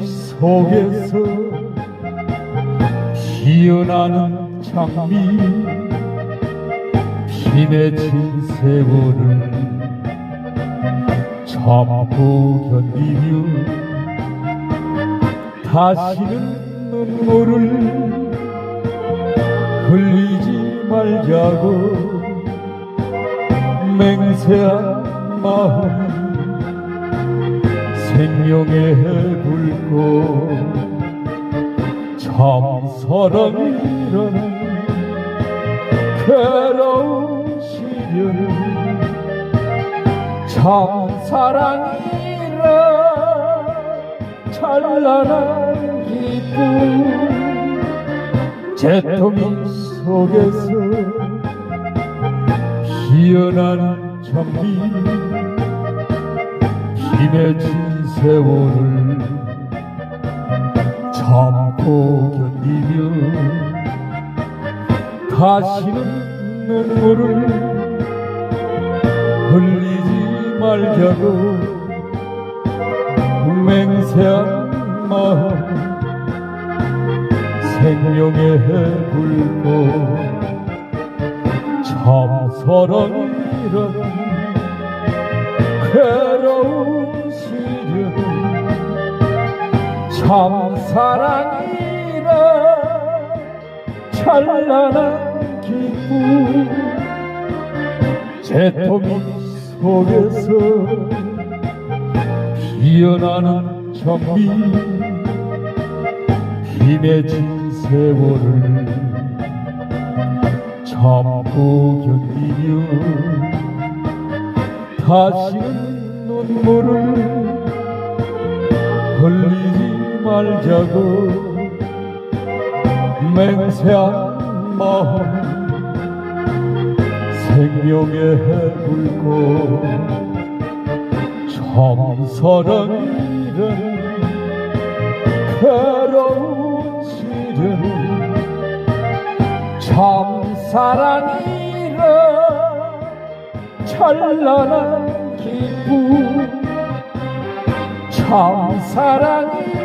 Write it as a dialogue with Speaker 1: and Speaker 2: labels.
Speaker 1: 속에서 피어나는 장미 피 맺힌 세월을 참고 견디며 다시는 눈물을 흘리지 말자고 맹세한 마음 생명의 불꽃 참 사랑이라는 괴로운 시련 참 사랑이라 찬란한 기쁨 재통이 속에서 피어나는 장미 기맺힌 세월을 참고 견디며 다시는 눈물을 흘리지 말자고 맹세한 마음 생명의 불꽃 참 사랑이란 참 사랑이라 찬란한 기쁨 재통이 속에서 피어나는 장미 힘맺힌 세월을 참고 견디며 다시는 눈물을 자고 맹세한 마음 생명의 불꽃 참 사랑이란 괴로운 시련 참 사랑이라 찬란한 기쁨 참 사랑이